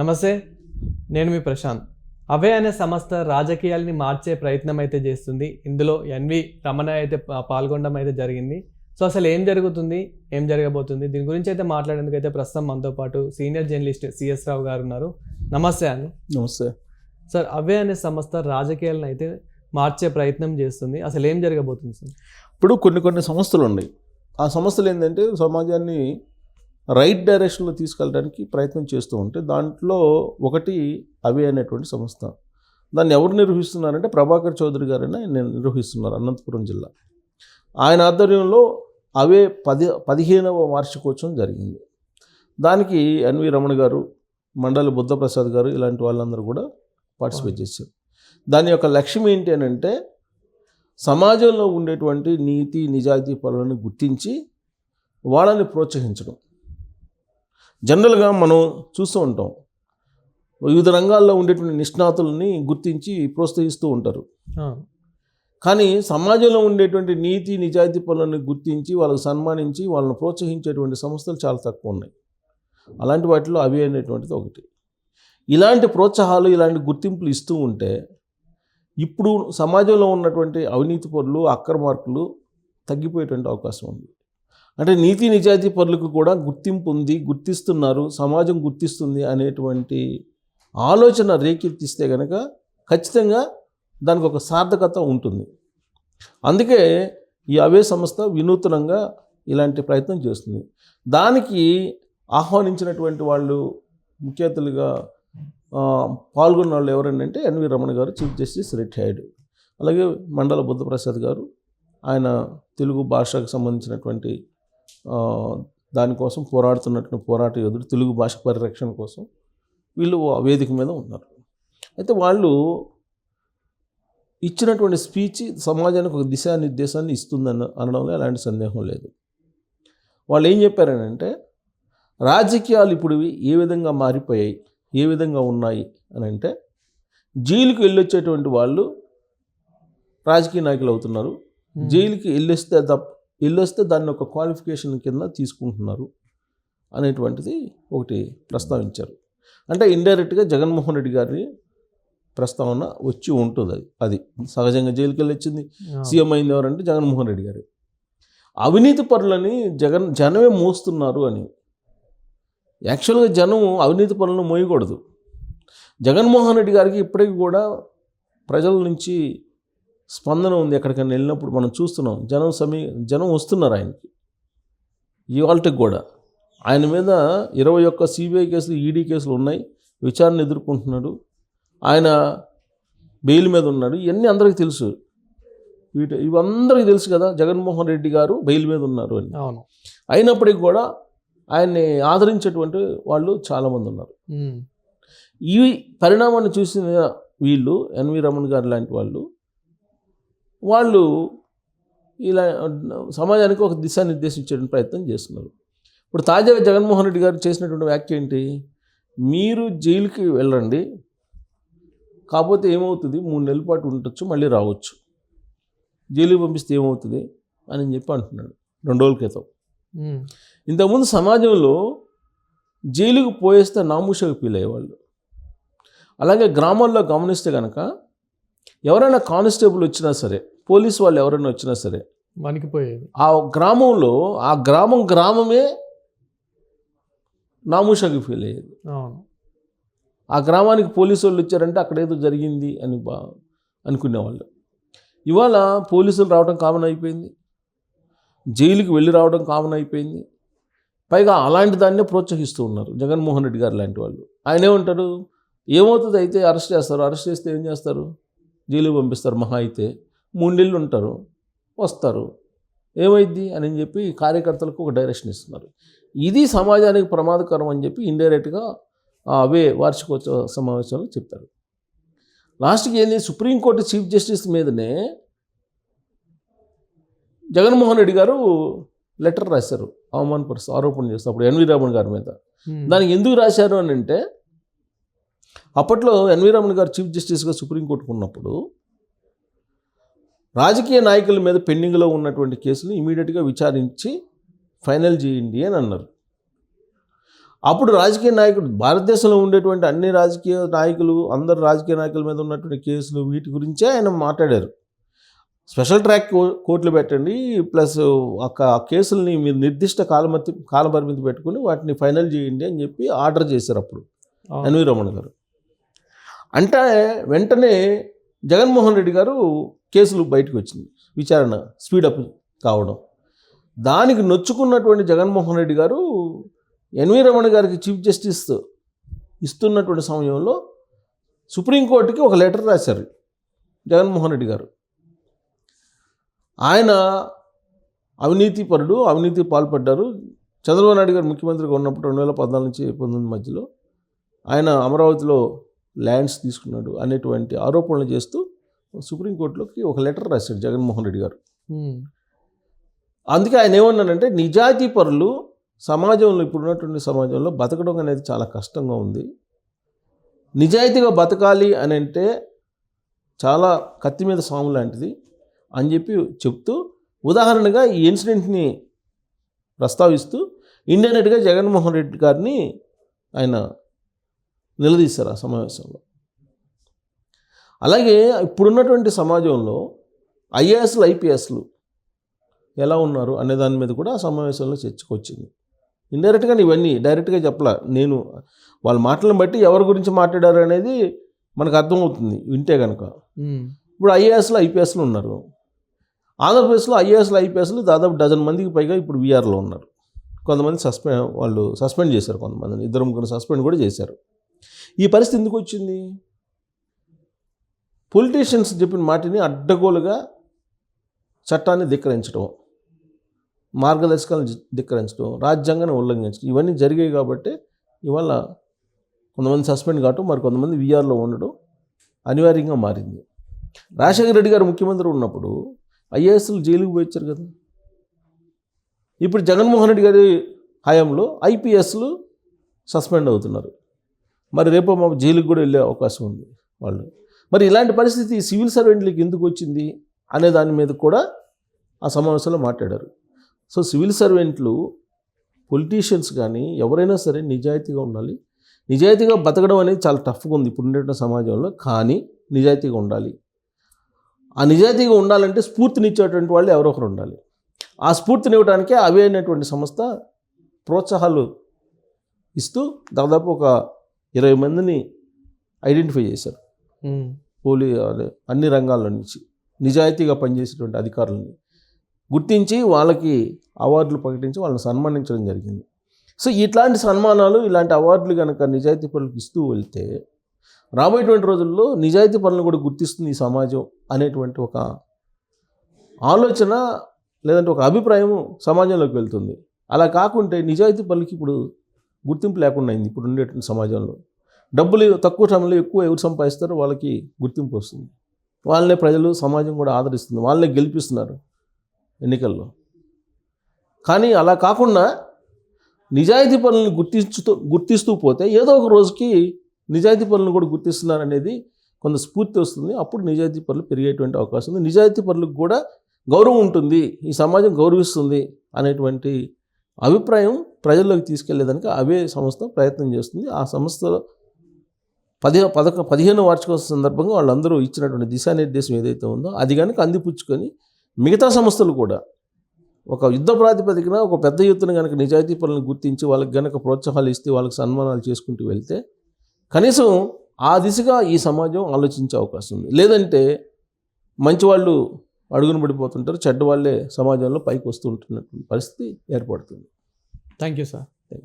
నమస్తే నేను మీ ప్రశాంత్. అవే అనే సంస్థ రాజకీయాల్ని మార్చే ప్రయత్నం అయితే చేస్తుంది. ఇందులో ఎన్వి రమణ అయితే పాల్గొనడం అయితే జరిగింది. సో అసలు ఏం జరుగుతుంది? ఏం జరగబోతుంది? దీని గురించి అయితే మాట్లాడేందుకు అయితే ప్రస్తుతం మనతో పాటు సీనియర్ జర్నలిస్ట్ సిఎస్ రావు గారు ఉన్నారు. నమస్తే అండి. నమస్తే. సార్ అవే అనే సంస్థ రాజకీయాలను అయితే మార్చే ప్రయత్నం చేస్తుంది. అసలు ఏం జరగబోతుంది సార్? ఇప్పుడు కొన్ని కొన్ని సంస్థలు ఉన్నాయి. ఆ సంస్థలు ఏంటంటే సమాజాన్ని రైట్ డైరెక్షన్లో తీసుకెళ్ళడానికి ప్రయత్నం చేస్తూ ఉంటే దాంట్లో ఒకటి అవే అనేటువంటి సంస్థ. దాన్ని ఎవరు నిర్వహిస్తున్నారంటే ప్రభాకర్ చౌదరి గారైనా ఆయన నిర్వహిస్తున్నారు అనంతపురం జిల్లా. ఆయన ఆధ్వర్యంలో అవే పది పదిహేనవ వార్షికోత్సవం జరిగింది. దానికి ఎన్వి రమణ గారు మండలి బుద్ధప్రసాద్ గారు ఇలాంటి వాళ్ళందరూ కూడా పార్టిసిపేట్ చేశారు. దాని యొక్క లక్ష్యం ఏంటి అని అంటే సమాజంలో ఉండేటువంటి నీతి నిజాయితీ పనులను గుర్తించి వాళ్ళని ప్రోత్సహించడం. జనరల్గా మనం చూస్తూ ఉంటాం. వివిధ రంగాల్లో ఉండేటువంటి నిష్ణాతులని గుర్తించి ప్రోత్సహిస్తూ ఉంటారు. కానీ సమాజంలో ఉండేటువంటి నీతి నిజాయితీ పనులను గుర్తించి వాళ్ళకు సన్మానించి వాళ్ళని ప్రోత్సహించేటువంటి సంస్థలు చాలా తక్కువ ఉన్నాయి. అలాంటి వాటిలో అవి అనేటువంటిది ఒకటి. ఇలాంటి ప్రోత్సాహాలు ఇలాంటి గుర్తింపులు ఇస్తూ ఉంటే ఇప్పుడు సమాజంలో ఉన్నటువంటి అవినీతి పనులు అక్రమార్కులు తగ్గిపోయేటువంటి అవకాశం ఉంది. అంటే నీతి నిజాయితీ పనులకు కూడా గుర్తింపు ఉంది గుర్తిస్తున్నారు సమాజం గుర్తిస్తుంది అనేటువంటి ఆలోచన రేకెత్తిస్తే కనుక ఖచ్చితంగా దానికి ఒక సార్థకత ఉంటుంది. అందుకే ఈ అవే సంస్థ వినూత్నంగా ఇలాంటి ప్రయత్నం చేస్తుంది. దానికి ఆహ్వానించినటువంటి వాళ్ళు ముఖ్య అతిథులుగా పాల్గొన్న వాళ్ళు ఎవరంటే ఎన్వి రమణ గారు చీఫ్ జస్టిస్ రిటైర్డ్ అలాగే మండల బుద్ధప్రసాద్ గారు ఆయన తెలుగు భాషకు సంబంధించినటువంటి దానికోసం పోరాడుతున్నటువంటి పోరాట యోధుడు తెలుగు భాష పరిరక్షణ కోసం వీళ్ళు ఆ వేదిక మీద ఉన్నారు. అయితే వాళ్ళు ఇచ్చినటువంటి స్పీచ్ సమాజానికి ఒక దిశానిర్దేశాన్ని ఇస్తుందన్న అనడంలో ఎలాంటి సందేహం లేదు. వాళ్ళు ఏం చెప్పారనంటే రాజకీయాలు ఇప్పుడు ఏ విధంగా మారిపోయాయి ఏ విధంగా ఉన్నాయి అని అంటే జైలుకి వెళ్ళొచ్చేటువంటి వాళ్ళు రాజకీయ నాయకులు అవుతున్నారు. జైలుకి వెళ్ళొస్తే తప్ప వెళ్ళొస్తే దాన్ని ఒక క్వాలిఫికేషన్ కింద తీసుకుంటున్నారు అనేటువంటిది ఒకటి ప్రస్తావించారు. అంటే ఇండైరెక్ట్గా జగన్మోహన్ రెడ్డి గారి ప్రస్తావన వచ్చి ఉంటుంది అది. అది సహజంగా జైలుకి వెళ్ళి వచ్చింది సీఎం అయింది ఎవరంటే జగన్మోహన్ రెడ్డి గారు. అవినీతి పరులని జగన్ జనమే మోస్తున్నారు అని. యాక్చువల్గా జనం అవినీతి పనులను మోయకూడదు. జగన్మోహన్ రెడ్డి గారికి ఇప్పటికీ కూడా ప్రజల నుంచి స్పందన ఉంది ఎక్కడికైనా వెళ్ళినప్పుడు మనం చూస్తున్నాం. జనం సమీ జనం వస్తున్నారు ఆయనకి. ఇవాళకి కూడా ఆయన మీద ఇరవై ఒక్క సిబిఐ కేసులు ఈడీ కేసులు ఉన్నాయి. విచారణ ఎదుర్కొంటున్నాడు. ఆయన బెయిల్ మీద ఉన్నాడు. ఇవన్నీ అందరికీ తెలుసు. వీటి ఇవందరికీ తెలుసు కదా జగన్మోహన్ రెడ్డి గారు బెయిల్ మీద ఉన్నారు అని. అవును. అయినప్పటికీ కూడా ఆయన్ని ఆదరించేటువంటి వాళ్ళు చాలామంది ఉన్నారు. ఈ పరిణామాన్ని చూసిన వీళ్ళు ఎన్వి రమణ్ గారు లాంటి వాళ్ళు వాళ్ళు ఇలా సమాజానికి ఒక దిశానిర్దేశించే ప్రయత్నం చేస్తున్నారు. ఇప్పుడు తాజాగా జగన్మోహన్ రెడ్డి గారు చేసినటువంటి వ్యాఖ్య ఏంటి? మీరు జైలుకి వెళ్ళండి కాకపోతే ఏమవుతుంది? మూడు నెలల పాటు ఉండొచ్చు మళ్ళీ రావచ్చు. జైలుకి పంపిస్తే ఏమవుతుంది? అని చెప్పి అంటున్నాడు రెండు రోజుల క్రితం. ఇంతకుముందు సమాజంలో జైలుకు పోయేస్తే నామూషగా ఫీల్ అయ్యేవాళ్ళు. అలాగే గ్రామాల్లో గమనిస్తే కనుక ఎవరైనా కానిస్టేబుల్ వచ్చినా సరే పోలీస్ వాళ్ళు ఎవరైనా వచ్చినా సరే వణికిపోయేది. ఆ గ్రామంలో ఆ గ్రామం గ్రామమే నామూషగా ఫీల్ అయ్యేది. అవును. ఆ గ్రామానికి పోలీసు వాళ్ళు వచ్చారంటే అక్కడ ఏదో జరిగింది అని బా అనుకునేవాళ్ళు. ఇవాళ పోలీసులు రావడం కామన్ అయిపోయింది. జైలుకి వెళ్ళి రావడం కామన్ అయిపోయింది. పైగా అలాంటి దాన్నే ప్రోత్సహిస్తూ ఉన్నారు జగన్మోహన్ రెడ్డి గారు లాంటి వాళ్ళు. ఆయన ఏమంటారు? ఏమవుతుంది అయితే అరెస్ట్ చేస్తారు? అరెస్ట్ చేస్తే ఏం చేస్తారు? జైలుకి పంపిస్తారు మహా అయితే. మూడు నెలలు ఉంటారు వస్తారు. ఏమైద్ది అని చెప్పి కార్యకర్తలకు ఒక డైరెక్షన్ ఇస్తున్నారు. ఇది సమాజానికి ప్రమాదకరం అని చెప్పి ఇండైరెక్ట్గా అవే వార్షికోత్సవ సమావేశంలో చెప్పారు లాస్ట్కి ఏంది? సుప్రీంకోర్టు చీఫ్ జస్టిస్ మీదనే జగన్మోహన్ రెడ్డి గారు లెటర్ రాశారు. అవమానపరుస్తూ ఆరోపణ చేస్తూ అప్పుడు ఎన్వి రామన్ గారి మీద. దానికి ఎందుకు రాశారు అని అంటే అప్పట్లో ఎన్వి రమణ గారు చీఫ్ జస్టిస్గా సుప్రీంకోర్టుకు ఉన్నప్పుడు రాజకీయ నాయకుల మీద పెండింగ్లో ఉన్నటువంటి కేసులు ఇమీడియట్గా విచారించి ఫైనల్ చేయండి అని అన్నారు. అప్పుడు రాజకీయ నాయకుడు భారతదేశంలో ఉండేటువంటి అన్ని రాజకీయ నాయకులు అందరు రాజకీయ నాయకుల మీద ఉన్నటువంటి కేసులు వీటి గురించే ఆయన మాట్లాడారు. స్పెషల్ ట్రాక్ కోర్టులు పెట్టండి ప్లస్ ఒక ఆ కేసుల్ని మీరు నిర్దిష్ట కాలమతి కాలపరిమితి పెట్టుకుని వాటిని ఫైనల్ చేయండి అని చెప్పి ఆర్డర్ చేశారు అప్పుడు. ఎన్వి రమణ గారు. అంటే వెంటనే జగన్మోహన్ రెడ్డి గారు కేసులు బయటకు వచ్చింది. విచారణ స్పీడప్ కావడం. దానికి నొచ్చుకున్నటువంటి జగన్మోహన్ రెడ్డి గారు ఎన్వి రమణ గారికి చీఫ్ జస్టిస్ ఇస్తున్నటువంటి సమయంలో సుప్రీంకోర్టుకి ఒక లెటర్ రాశారు జగన్మోహన్ రెడ్డి గారు. ఆయన అవినీతి పరుడు అవినీతి పాల్పడ్డారు. చంద్రబాబు నాయుడు గారు ముఖ్యమంత్రిగా ఉన్నప్పుడు రెండు వేల పద్నాలుగు నుంచి పంతొమ్మిది మధ్యలో ఆయన అమరావతిలో ల్యాండ్స్ తీసుకున్నాడు అనేటువంటి ఆరోపణలు చేస్తూ సుప్రీంకోర్టులోకి ఒక లెటర్ రాశాడు జగన్మోహన్ రెడ్డి గారు. అందుకే ఆయన ఏమన్నాడంటే నిజాయితీ పరులు సమాజంలో ఇప్పుడున్నటువంటి సమాజంలో బతకడం అనేది చాలా కష్టంగా ఉంది. నిజాయితీగా బతకాలి అని అంటే చాలా కత్తి మీద సాము లాంటిది అని చెప్పి చెప్తూ ఉదాహరణగా ఈ ఇన్సిడెంట్ని ప్రస్తావిస్తూ ఇండైరెక్ట్గా జగన్మోహన్ రెడ్డి గారిని ఆయన నిలదీశారు ఆ సమావేశంలో. అలాగే ఇప్పుడున్నటువంటి సమాజంలో ఐఏఎస్లు ఐపీఎస్లు ఎలా ఉన్నారు అనే దాని మీద కూడా ఆ సమావేశంలో చర్చకు వచ్చింది ఇండైరెక్ట్గా ఇవన్నీ డైరెక్ట్గా చెప్పలా నేను వాళ్ళ మాటలను బట్టి ఎవరి గురించి మాట్లాడారు అనేది మనకు అర్థమవుతుంది వింటే కనుక. ఇప్పుడు ఐఏఎస్లు ఐపీఎస్లు ఉన్నారు. ఆంధ్రప్రదేశ్లో ఐఏఎస్లు ఐపీఎస్లు దాదాపు డజన్ మందికి పైగా ఇప్పుడు వీఆర్లో ఉన్నారు. కొంతమంది సస్పెండ్ వాళ్ళు సస్పెండ్ చేశారు కొంతమందిని ఇద్దరు ముగ్గురు సస్పెండ్ కూడా చేశారు. ఈ పరిస్థితి ఎందుకు వచ్చింది? పొలిటీషియన్స్ చెప్పిన మాటిని అడ్డగోలుగా చట్టాన్ని ధిక్కరించడం మార్గదర్శకాలను ధిక్కరించడం రాజ్యాంగాన్ని ఉల్లంఘించడం ఇవన్నీ జరిగాయి కాబట్టి ఇవాళ కొంతమంది సస్పెండ్ కావటం మరి కొంతమంది వీఆర్లో ఉండడం అనివార్యంగా మారింది. రాజశేఖర రెడ్డి గారు ముఖ్యమంత్రి ఉన్నప్పుడు ఐఏఎస్లు జైలుకు పోయించారు కదా. ఇప్పుడు జగన్మోహన్ రెడ్డి గారి హయాంలో ఐపీఎస్లు సస్పెండ్ అవుతున్నారు. మరి రేపు మా జైలుకి కూడా వెళ్ళే అవకాశం ఉంది వాళ్ళు. మరి ఇలాంటి పరిస్థితి సివిల్ సర్వెంట్లకి ఎందుకు వచ్చింది అనే దాని మీద కూడా ఆ సమావేశంలో మాట్లాడారు. సో సివిల్ సర్వెంట్లు పొలిటీషియన్స్ కానీ ఎవరైనా సరే నిజాయితీగా ఉండాలి. నిజాయితీగా బతకడం అనేది చాలా టఫ్గా ఉంది ఇప్పుడు ఉండేటువంటి సమాజంలో కానీ నిజాయితీగా ఉండాలి. ఆ నిజాయితీగా ఉండాలంటే స్ఫూర్తినిచ్చేటువంటి వాళ్ళు ఎవరో ఒకరు ఉండాలి. ఆ స్ఫూర్తిని ఇవ్వడానికే అవే అనేటువంటి సంస్థ ప్రోత్సాహాలు ఇస్తూ దాదాపు ఒక ఇరవై మందిని ఐడెంటిఫై చేశారు. పోలీ అన్ని రంగాల నుంచి నిజాయితీగా పనిచేసేటువంటి అధికారులని గుర్తించి వాళ్ళకి అవార్డులు ప్రకటించి వాళ్ళని సన్మానించడం జరిగింది. సో ఇట్లాంటి సన్మానాలు ఇలాంటి అవార్డులు కనుక నిజాయితీ పనులకు ఇస్తూ వెళ్తే రాబోయేటువంటి రోజుల్లో నిజాయితీ పనులను కూడా గుర్తిస్తుంది ఈ సమాజం అనేటువంటి ఒక ఆలోచన లేదంటే ఒక అభిప్రాయం సమాజంలోకి వెళ్తుంది. అలా కాకుంటే నిజాయితీ పనులకి ఇప్పుడు గుర్తింపు లేకుండా అయింది. ఇప్పుడు ఉండేటువంటి సమాజంలో. డబ్బులు తక్కువ టైంలో ఎక్కువ ఎవరు సంపాదిస్తారో వాళ్ళకి గుర్తింపు వస్తుంది. వాళ్ళనే ప్రజలు సమాజం కూడా ఆదరిస్తుంది. వాళ్ళనే గెలిపిస్తున్నారు ఎన్నికల్లో. కానీ అలా కాకుండా నిజాయితీ పనులను గుర్తించుతూ గుర్తిస్తూ పోతే ఏదో ఒక రోజుకి నిజాయితీ పనులను కూడా గుర్తిస్తున్నారు అనేది కొంత స్ఫూర్తి వస్తుంది. అప్పుడు నిజాయితీ పనులు పెరిగేటువంటి అవకాశం ఉంది. నిజాయితీ పనులకు కూడా గౌరవం ఉంటుంది. ఈ సమాజం గౌరవిస్తుంది అనేటువంటి అభిప్రాయం ప్రజల్లోకి తీసుకెళ్ళేదానికి అవే సంస్థ ప్రయత్నం చేస్తుంది. ఆ సంస్థ పదిహేను పదక పదిహేను వార్షికోత్సవ సందర్భంగా వాళ్ళందరూ ఇచ్చినటువంటి దిశానిర్దేశం ఏదైతే ఉందో అది కనుక అందిపుచ్చుకొని మిగతా సంస్థలు కూడా ఒక యుద్ధ ప్రాతిపదికన ఒక పెద్ద ఎత్తున కనుక నిజాయితీ పనులను గుర్తించి వాళ్ళకి గనక ప్రోత్సాహాలు ఇస్తే వాళ్ళకి సన్మానాలు చేసుకుంటూ వెళ్తే కనీసం ఆ దిశగా ఈ సమాజం ఆలోచించే అవకాశం ఉంది. లేదంటే మంచి వాళ్ళు పడిపోతుంటారు చెడ్డవాళ్ళే సమాజంలో పైకి వస్తూ ఉంటున్నటువంటి పరిస్థితి ఏర్పడుతుంది. Thank you sir